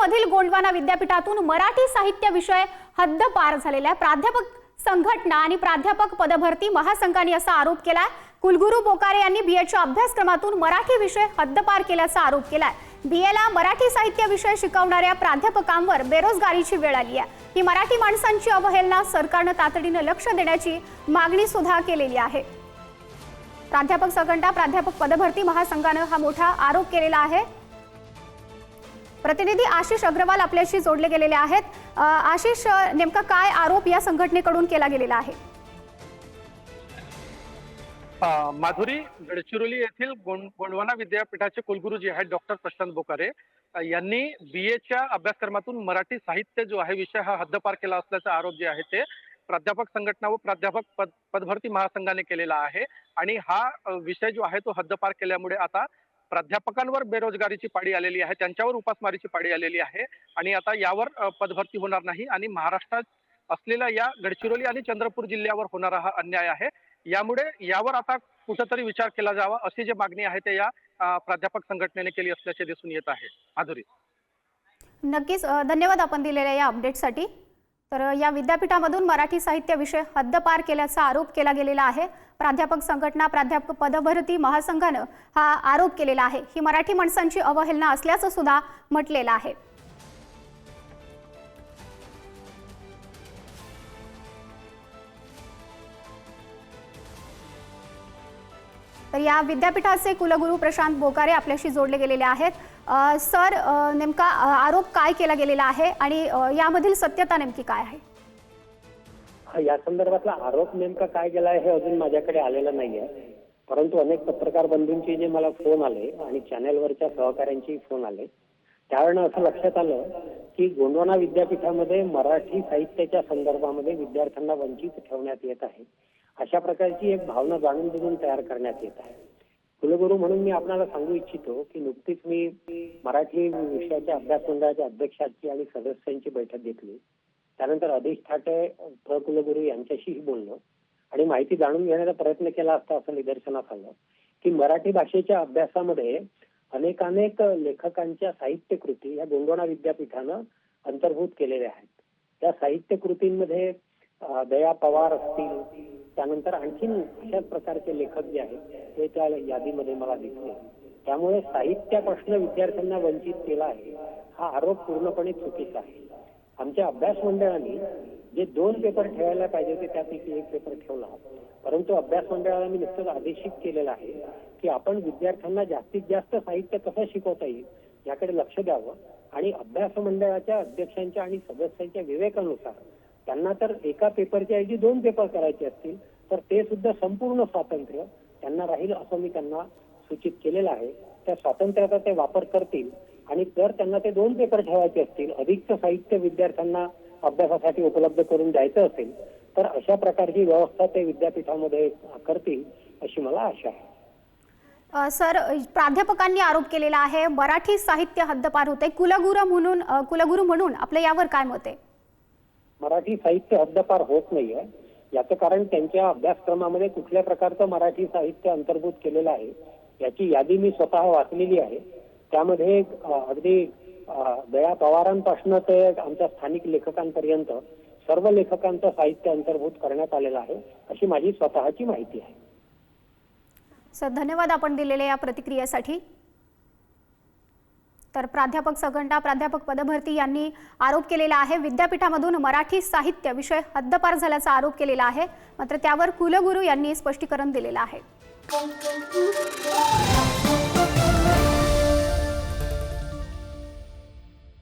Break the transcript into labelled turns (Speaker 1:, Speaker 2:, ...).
Speaker 1: मधील गोंडवाना विद्यापीठातून मराठी साहित्य विषय हद्दपार झालेला आहे प्राध्यापक संघटना आणि प्राध्यापक पदभरती महासंघाने असा आरोप केलाय. कुलगुरू बोकारे यांनी बीएच्या अभ्यासक्रमातून मराठी विषय हद्दपार केल्याचा आरोप केलाय. बीएला मराठी साहित्य विषय शिकवणाऱ्या प्राध्यापकांवर बेरोजगारीची वेळ आली आहे. ही मराठी माणसांची अवहेलना सरकारनं तातडीनं लक्ष देण्याची मागणी सुद्धा केलेली आहे. प्राध्यापक संघटना प्राध्यापक पदभरती महासंघानं हा मोठा आरोप केलेला आहे. प्रतिनिधी आशिष अग्रवाल आपल्याशी जोडले गेलेले आहेत. आशिष नेमका काय आरोप या संघटनेकडून केला गेलेला आहे?
Speaker 2: माधुरी गडचिरोली येथील गोंडवाना विद्यापीठाचे कुलगुरू जे आहेत डॉक्टर प्रशांत बोकारे. यांनी बी एच्या अभ्यासक्रमातून मराठी साहित्य जो आहे विषय हा हद्दपार केला असल्याचा आरोप जे आहे ते प्राध्यापक संघटना व प्राध्यापक पद पदभरती महासंघाने केलेला आहे. आणि हा विषय जो आहे तो हद्दपार केल्यामुळे आता प्राध्यापकांवर बेरोजगारीची पाळी आलेली आहे त्यांच्यावर उपासमारीची पाळी आलेली आहे आणि आता यावर पदभरती होणार नाही आणि महाराष्ट्रात असलेल्या या गडचिरोली आणि चंद्रपूर जिल्ह्यावर होणारा हा अन्याय आहे. यामुळे यावर आता कुठंतरी विचार केला जावा अशी जी मागणी आहे ते या प्राध्यापक संघटनेने केली असल्याचे दिसून येत आहे. माधुरी.
Speaker 1: नक्कीच धन्यवाद आपण दिलेल्या या अपडेटसाठी तर या विद्यापीठामधून मराठी साहित्य विषय हद्दपार केल्याचा आरोप केला गेलेला आहे. प्राध्यापक संघटना प्राध्यापक पदभरती महासंघानं हा आरोप केलेला आहे. ही मराठी माणसांची अवहेलना असल्याचं सुद्धा म्हटलेलं आहे. तर या विद्यापीठाचे कुलगुरू प्रशांत बोकारे आपल्याशी जोडले गेलेले आहेत. सर नेमका आरोप काय केला गेलेला आहे आणि यामधील सत्यता नेमकी काय आहे?
Speaker 3: या संदर्भातला आरोप नेमका काय केला हे अजून माझ्याकडे आलेला नाहीये. परंतु अनेक पत्रकार बंधूंचे जे मला फोन आले आणि चॅनेलवरच्या सहकाऱ्यांचे फोन आले त्यावेळेला असं लक्षात आलं की गोंडवाना विद्यापीठामध्ये मराठी साहित्याच्या संदर्भामध्ये विद्यार्थ्यांना वंचित ठेवण्यात येत आहे. अशा प्रकारची एक भावना जाणून बुजून तयार करण्यात येत आहे. कुलगुरू म्हणून मी आपल्याला सांगू इच्छितो की नुकतीच मी मराठी विषयाच्या अभ्यास मंडळाच्या अध्यक्षाची आणि सदस्यांची बैठक घेतली. त्यानंतर अधिष्ठाते प्रकुलगुरू यांच्याशीही बोललो. आणि माहिती जाणून घेण्याचा प्रयत्न केला असता असं निदर्शनास आलं की मराठी भाषेच्या अभ्यासामध्ये अनेकानेक लेखकांच्या साहित्य कृती या गोंडवाना विद्यापीठानं अंतर्भूत केलेल्या आहेत. त्या साहित्य कृतींमध्ये दया पवार असतील त्यानंतर आणखीन अशा प्रकारचे लेखक जे आहेत ते त्या यादीमध्ये मला दिसले. त्यामुळे साहित्यापासून विद्यार्थ्यांना वंचित केला आहे हा आरोप पूर्णपणे चुकीचा आहे. आमच्या अभ्यास मंडळाने जे दोन पेपर ठेवायला पाहिजे होते त्यापैकी एक पेपर ठेवला. परंतु अभ्यास मंडळाला मी नुकतंच आदेशित केलेला आहे की आपण विद्यार्थ्यांना जास्तीत जास्त साहित्य कसं शिकवता येईल याकडे लक्ष द्यावं. आणि अभ्यास मंडळाच्या अध्यक्षांच्या आणि सदस्यांच्या विवेकानुसार त्यांना तर एका पेपरच्या ऐवजी दोन पेपर करायचे असतील तर ते सुद्धा संपूर्ण स्वातंत्र्य त्यांना राहील असं मी त्यांना सूचित केलेलं आहे. त्या स्वातंत्र्याचा ते वापर करतील आणि जर त्यांना ते दोन पेपर ठेवायचे असतील अधिकचं साहित्य विद्यार्थ्यांना अभ्यासासाठी उपलब्ध करून द्यायचं असेल तर अशा प्रकारची व्यवस्था ते विद्यापीठामध्ये करतील अशी मला आशा आहे.
Speaker 1: सर प्राध्यापकांनी आरोप केलेला आहे मराठी साहित्य हद्दपार होते. कुलगुरू म्हणून अ, कुलगुरू म्हणून आपलं यावर काय मत आहे?
Speaker 3: मराठी साहित्य हद्दपार होत नाहीये. याचं कारण त्यांच्या अभ्यासक्रमामध्ये कुठल्या प्रकारचं मराठी साहित्य अंतर्भूत केलेलं आहे याची यादी मी स्वतः वाचलेली आहे. त्यामध्ये अगदी दया पवारांपासून ते आमच्या स्थानिक लेखकांपर्यंत सर्व लेखकांचं साहित्य अंतर्भूत करण्यात आलेलं आहे अशी माझी स्वतःची माहिती आहे.
Speaker 1: सर धन्यवाद आपण दिलेल्या या प्रतिक्रियेसाठी. तर प्राध्यापक सगंडा प्राध्यापक पदभरती यांनी आरोप केलेला आहे. विद्यापीठामधून मराठी साहित्य विषय हद्दपार झाल्याचा आरोप केलेला आहे. मात्र त्यावर कुलगुरू यांनी स्पष्टीकरण दिलेलं आहे.